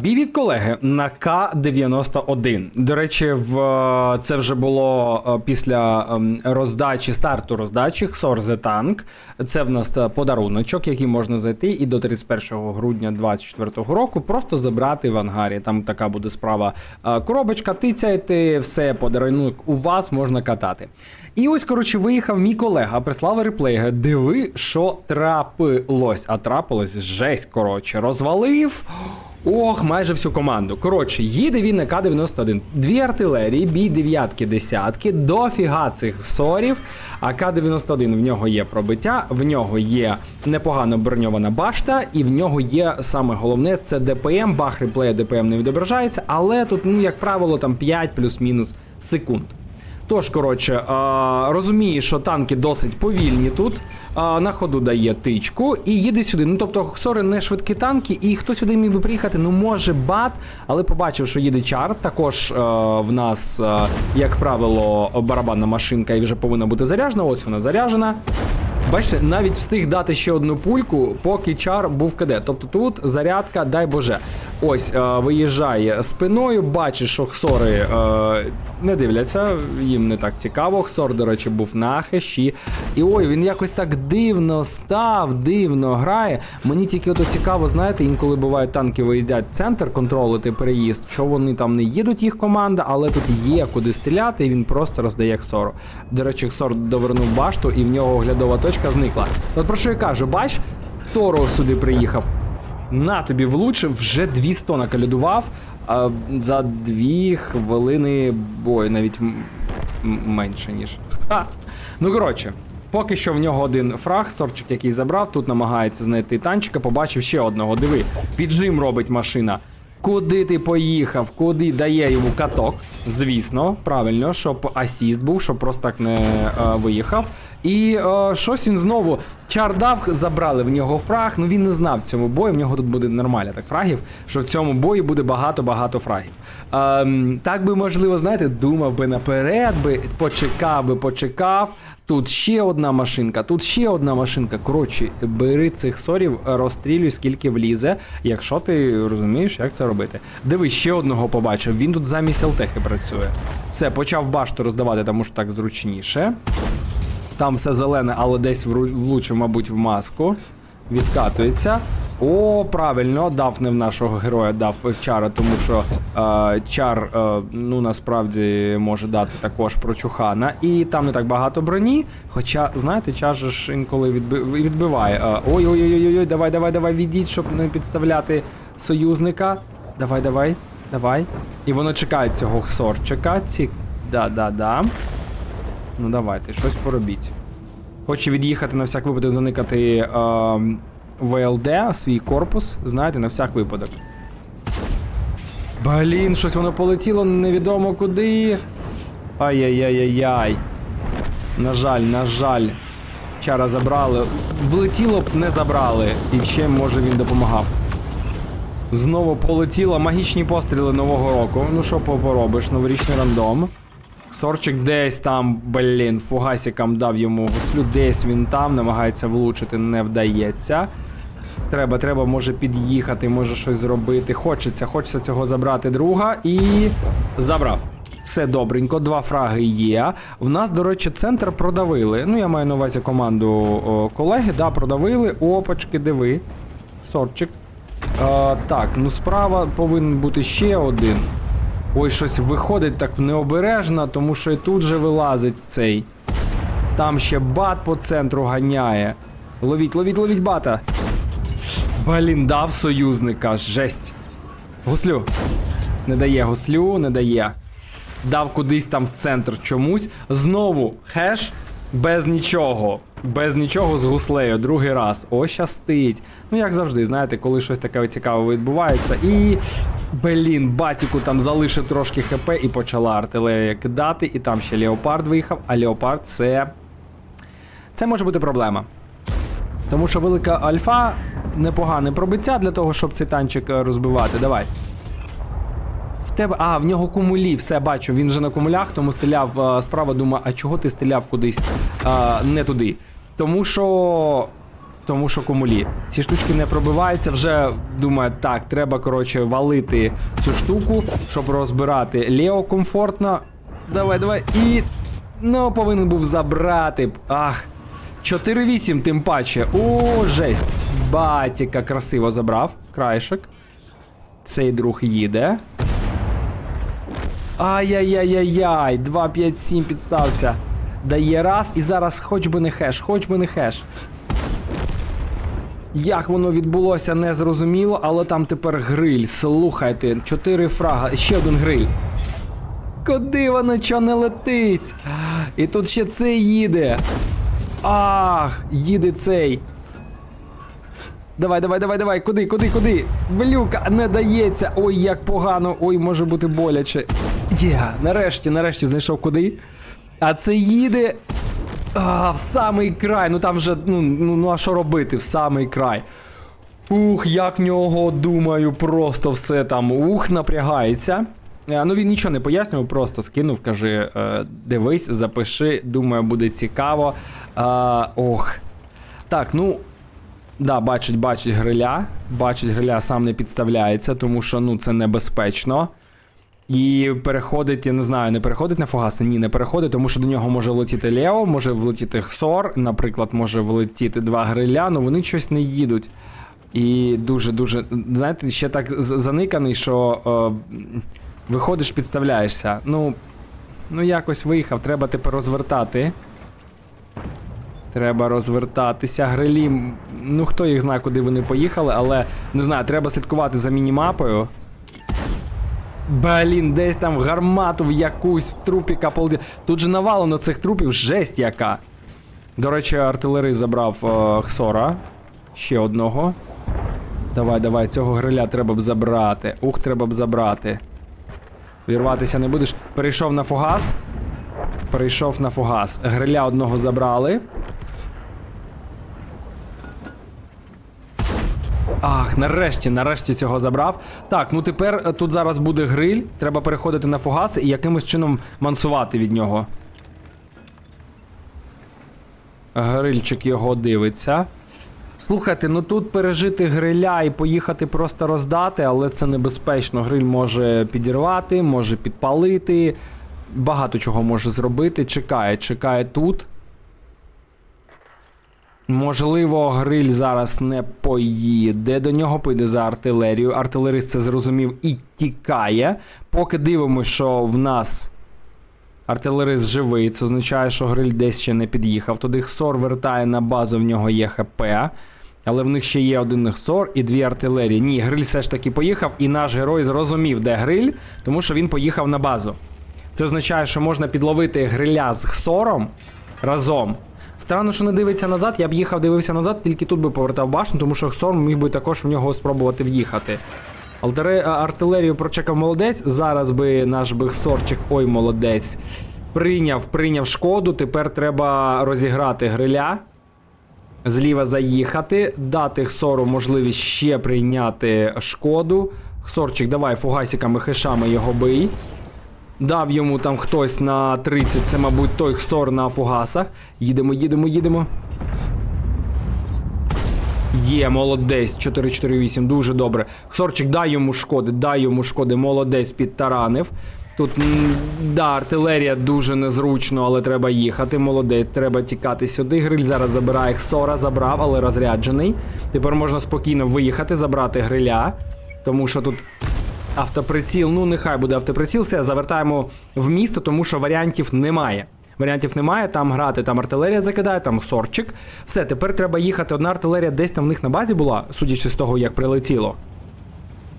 Бій від колеги на К-91. До речі, в е, це вже було е, після ем, роздачі старту роздачі The Tank. Це в нас е, подаруночок, який можна зайти і до 31 грудня 2024 року просто забрати в ангарі. Там така буде справа. Коробочка, тицяєте, все подарунок у вас можна катати. І ось, коротше, виїхав мій колега, прислав реплей. Диви, що трапилось. А трапилось жесть, коротше, розвалив. Ох, майже всю команду. Коротше, їде він на К-91. Дві артилерії, бій дев'ятки, десятки, дофіга цих сорів. А К-91 в нього є пробиття, в нього є непогано броньована башта, і в нього є саме головне це ДПМ. Бах реплея ДПМ не відображається, але тут, ну, як правило, там 5 плюс-мінус секунд. Тож, коротше, а, розуміє, що танки досить повільні тут. А, на ходу дає тичку і їде сюди. Ну тобто, Хсори не швидкі танки, і хто сюди міг би приїхати, ну може бат, але побачив, що їде чар. Також е, в нас, е, як правило, барабанна машинка і вже повинна бути заряджена. Ось вона заряджена. Бачите, навіть встиг дати ще одну пульку, поки чар був КД. Тобто тут зарядка, дай Боже. Ось е, виїжджає спиною, бачить, що Хсори е, не дивляться, їм не так цікаво. Хсор, до речі, був на хеші. І ой, він якось так дивно став, дивно грає. Мені тільки ото цікаво, знаєте, інколи бувають танки виїздять центр контролити переїзд, що вони там не їдуть, їх команда, але тут є куди стріляти, і він просто роздає Хсору. До речі, Хсор довернув башту, і в нього оглядова точка зникла. От про що я кажу, бач, Торо сюди приїхав. На тобі влучив, вже 200 накалюдував а, за дві хвилини бою, навіть менше, ніж. Ха. Ну коротше, поки що в нього один фраг, сорчик, який забрав, тут намагається знайти танчика, побачив ще одного. Диви, піджим робить машина. Куди ти поїхав? Куди дає йому каток? Звісно, правильно, щоб асіст був, щоб просто так не е, виїхав. І е, щось він знову чар дав, забрали в нього фраг. Ну він не знав в цьому бою. В нього тут буде нормально так фрагів, що в цьому бої буде багато-багато фрагів. Ем, так би, можливо, знаєте, думав би наперед, би почекав би, почекав. Тут ще одна машинка, тут ще одна машинка. Коротше, бери цих сорів, розстрілюй, скільки влізе, якщо ти розумієш, як це робити. Диви, ще одного побачив. Він тут замість ЛТХи працює. Все, почав башту роздавати, тому що так зручніше. Там все зелене, але десь влучив, мабуть, в маску. Відкатується. О, правильно, дав не в нашого героя, дав в чара, тому що е, чар е, ну насправді може дати також прочухана. І там не так багато броні. Хоча, знаєте, чар же ж інколи відби, відбиває. Е, Ой-ой-ой, давай, давай, давай, відійдь, щоб не підставляти союзника. Давай, давай, давай. І воно чекає цього хсорчика. Ці. Да-да-да. Ну давайте, щось поробіть. Хоче від'їхати на всяк випадок заникати е, ВЛД, свій корпус, знаєте, на всяк випадок. Блін, щось воно полетіло невідомо куди. Ай-яй-яй-яй-яй. На жаль, на жаль. Чара забрали. Влетіло б, не забрали. І ще, може, він допомагав. Знову полетіло магічні постріли Нового року. Ну що по- поробиш, новорічний рандом. Сорчик десь там, блін, фугасиком дав йому гуслю, десь він там, намагається влучити, не вдається. Треба, треба, може під'їхати, може щось зробити. Хочеться, хочеться цього забрати друга і забрав. Все добренько, два фраги є. В нас, до речі, центр продавили. Ну, я маю на увазі команду о, колеги, да, продавили. Опачки, диви. Сорчик. А, так, ну справа повинен бути ще один. Ой, щось виходить так необережно, тому що і тут же вилазить цей. Там ще бат по центру ганяє. Ловіть, ловіть, ловіть бата. Блін, дав союзника, жесть. Гуслю. Не дає гуслю, не дає. Дав кудись там в центр чомусь. Знову хеш без нічого. Без нічого з гуслею, другий раз. О, щастить. Ну, як завжди, знаєте, коли щось таке цікаве відбувається. І. Блін, батіку там залишив трошки хп і почала артилерія кидати. І там ще Леопард виїхав, а Леопард це. Це може бути проблема. Тому що велика альфа непогане пробиття для того, щоб цей танчик е, розбивати. Давай. В тебе. А, в нього кумулі, все бачу. Він же на кумулях, тому стріляв е, справа. Думаю, а чого ти стріляв кудись е, не туди? Тому що. Тому що кумулі. Ці штучки не пробиваються. Вже думаю, так, треба, коротше, валити цю штуку, щоб розбирати Лео комфортно. Давай, давай. І. Ну, повинен був забрати. Ах. 4-8, тим паче. О, жесть. Батіка красиво забрав. Краєшок. Цей друг їде. Ай-яй-яй-яй-яй. 2-5-7 підстався. Дає раз і зараз хоч би не хеш, хоч би не хеш. Як воно відбулося, не зрозуміло, але там тепер гриль. Слухайте, 4 фрага, ще один гриль. Куди воно чо не летить? І тут ще цей їде. Ах, їде цей. Давай, давай, давай, давай. Куди, куди, куди? Блюка, не дається. Ой, як погано. Ой, може бути боляче. Є, нарешті, нарешті знайшов куди. А це їде. А, в самий край. Ну там вже, ну, ну, ну а що робити? В самий край. Ух, як в нього, думаю, просто все там ух, напрягається. Е, Ну він нічого не пояснював, просто скинув, каже: дивись, запиши, думаю, буде цікаво. Е, ох. Так, ну. Да, бачить, бачить гриля. Бачить гриля, сам не підставляється, тому що ну це небезпечно. І переходить, я не знаю, не переходить на фугаси? Ні, не переходить, тому що до нього може влетіти Лео, може влетіти Хсор, наприклад, може влетіти два гриля, але вони щось не їдуть. І дуже-дуже, знаєте, ще так заниканий, що е, виходиш, підставляєшся. Ну, ну якось виїхав, треба тепер розвертати. Треба розвертатися. Грилі, ну хто їх знає, куди вони поїхали, але не знаю, треба слідкувати за мінімапою. Блін, десь там гармату в якусь в трупіка полди. Тут же навалено цих трупів жесть яка. До речі, артилерист забрав е, Хсора. Ще одного. Давай, давай, цього гриля треба б забрати. Ух, треба б забрати. Вірватися не будеш. Перейшов на фугас. Перейшов на фугас. Гриля одного забрали. Ах, нарешті, нарешті цього забрав. Так, ну тепер е, тут зараз буде гриль. Треба переходити на фугаси і якимось чином мансувати від нього. Грильчик його дивиться. Слухайте, ну тут пережити гриля і поїхати просто роздати, але це небезпечно. Гриль може підірвати, може підпалити, багато чого може зробити. Чекає, чекає тут. Можливо, гриль зараз не поїде. До нього піде за артилерію. Артилерист це зрозумів і тікає. Поки дивимося, що в нас артилерист живий. Це означає, що гриль десь ще не під'їхав. Туди Хсор вертає на базу, в нього є ХП. Але в них ще є один Хсор і дві артилерії. Ні, гриль все ж таки поїхав, і наш герой зрозумів, де гриль, тому що він поїхав на базу. Це означає, що можна підловити гриля з Хсором разом. Странно, що не дивиться назад. Я б їхав, дивився назад, тільки тут би повертав башню, тому що Хсор міг би також в нього спробувати в'їхати. Артилерію прочекав молодець. Зараз би наш би Хсорчик, ой, молодець. Прийняв, прийняв шкоду. Тепер треба розіграти гриля. Зліва заїхати, дати Хсору можливість ще прийняти шкоду. Хсорчик, давай фугасиками, хешами його бий. Дав йому там хтось на 30, це, мабуть, той Хсор на фугасах. Їдемо, їдемо, їдемо. Є, молодець, 448, дуже добре. Хсорчик, дай йому шкоди, дай йому шкоди, молодець підтаранив. Тут, да, артилерія дуже незручно, але треба їхати. Молодець, треба тікати сюди. Гриль зараз забирає Хсора, забрав, але розряджений. Тепер можна спокійно виїхати, забрати гриля. Тому що тут автоприціл, ну нехай буде автоприціл, все, завертаємо в місто, тому що варіантів немає. Варіантів немає, там грати, там артилерія закидає, там сорчик. Все, тепер треба їхати. Одна артилерія десь там в них на базі була, судячи з того, як прилетіло.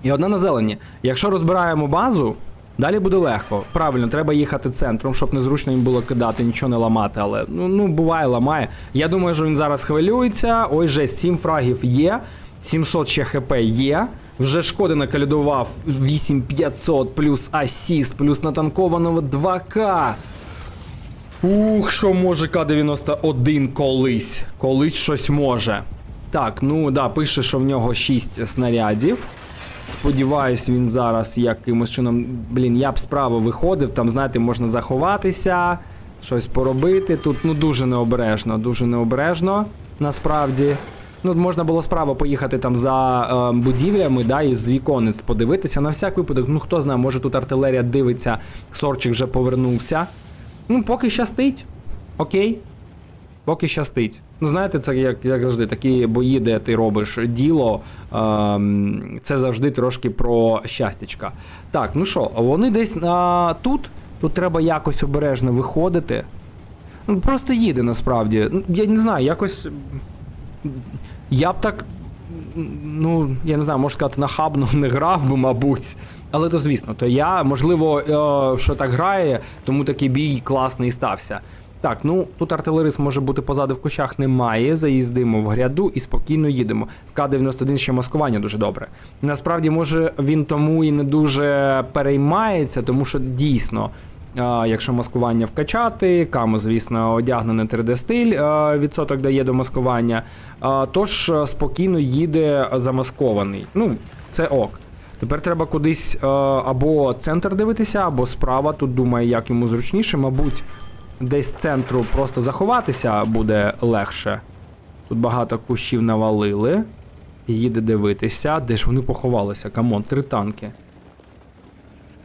І одна на зелені. Якщо розбираємо базу, далі буде легко. Правильно, треба їхати центром, щоб незручно їм було кидати, нічого не ламати. Але ну, ну буває, ламає. Я думаю, що він зараз хвилюється. Ой, жесть, 7 фрагів є, 700 ще хп є. Вже шкоди накалядував 8500 плюс асіст, плюс натанкованого 2К. Ух, що може К-91 колись. Колись щось може. Так, ну да, пише, що в нього 6 снарядів. Сподіваюсь, він зараз якимось чином. Блін, я б справа виходив, там, знаєте, можна заховатися, щось поробити. Тут ну дуже необережно, дуже необережно, насправді. Ну, можна було справа поїхати там за е, будівлями, да, і з віконець подивитися. На всяк випадок, ну хто знає, може тут артилерія дивиться, Сорчик вже повернувся. Ну, поки щастить. Окей. Поки щастить. Ну, знаєте, це як, як завжди, такі бої, де ти робиш діло. ем, це завжди трошки про щастячка. Так, ну що, вони десь а, тут. Тут треба якось обережно виходити. Ну, просто їде насправді. Ну, Я не знаю, якось. Я б так. Ну, я не знаю, можу сказати, нахабно не грав би, мабуть. Але то звісно, то я, можливо, е, що так грає, тому такий бій класний стався. Так, ну тут артилерист може бути позаду в кущах немає. Заїздимо в гряду і спокійно їдемо. В К-91 ще маскування дуже добре. Насправді, може, він тому і не дуже переймається, тому що дійсно. Якщо маскування вкачати, камо, звісно, одягнений 3D-стиль, відсоток дає до маскування. Тож е, спокійно їде замаскований. Ну, це ок. Тепер треба кудись е, або центр дивитися, або справа. Тут думаю, як йому зручніше. Мабуть, десь центру просто заховатися буде легше. Тут багато кущів навалили. Їде дивитися, де ж вони поховалися. Камон, три танки.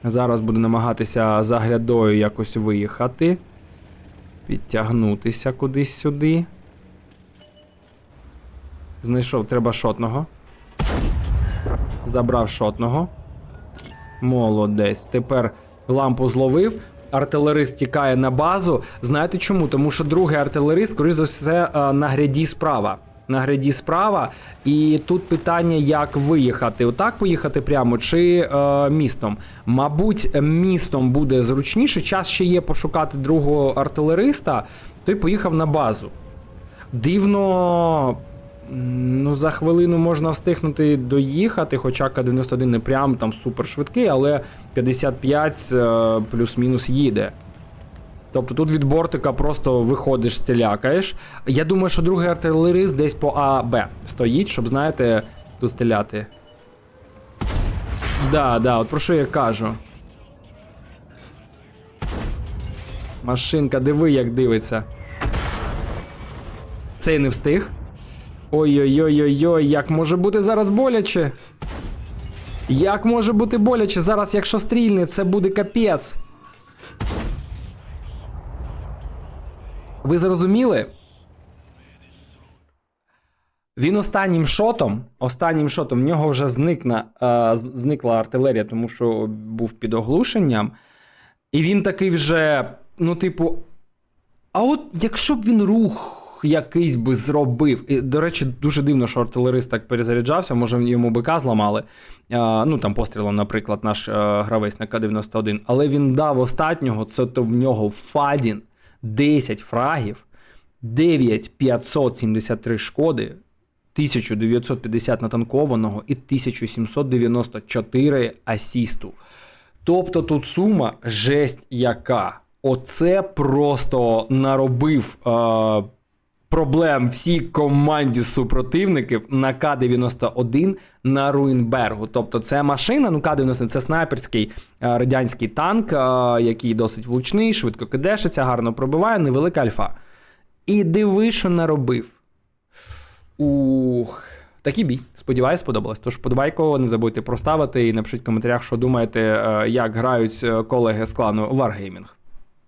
Зараз буде намагатися за грядою якось виїхати. Підтягнутися кудись сюди. Знайшов, треба шотного. Забрав шотного. Молодець. Тепер лампу зловив. Артилерист тікає на базу. Знаєте чому? Тому що другий артилерист, скоріш за все, е, на гряді справа. На гряді справа. І тут питання, як виїхати. Отак поїхати прямо чи е, містом. Мабуть, містом буде зручніше. Час ще є пошукати другого артилериста. Той поїхав на базу. Дивно. Ну, за хвилину можна встигнути доїхати, хоча К-91 не прям там супер але 55 е, плюс-мінус їде. Тобто тут від бортика просто виходиш, стрілякаєш. Я думаю, що другий артилерист десь по А, Б стоїть, щоб, знаєте, тут стріляти. Да, да, от про що я кажу. Машинка, диви, як дивиться. Цей не встиг. Ой-ой-ой-ой-ой, як може бути зараз боляче. Як може бути боляче? Зараз, якщо стрільне, це буде капець. Ви зрозуміли? Він останнім шотом, останнім шотом, в нього вже зникна, е, зникла артилерія, тому що був під оглушенням. І він такий вже, ну, типу, а от якщо б він рух якийсь би зробив. І, до речі, дуже дивно, що артилерист так перезаряджався, може йому бика зламали. А, ну там пострілом, наприклад, наш а, гравець на К-91. Але він дав останнього, це то в нього Фадін 10 фрагів, 9573 шкоди. 1950 натанкованого і 1794 асісту. Тобто тут сума жесть яка. Оце просто наробив е, проблем всій команді супротивників на К-91 на Руїнбергу. Тобто це машина, ну К-91 це снайперський е, радянський танк, е, який досить влучний, швидко кидешиться, гарно пробиває, невелика альфа. І диви, що наробив. Ух. Такий бій. Сподіваюсь, сподобалось. Тож подобайко, не забудьте проставити і напишіть в коментарях, що думаєте, е, як грають колеги з клану Wargaming.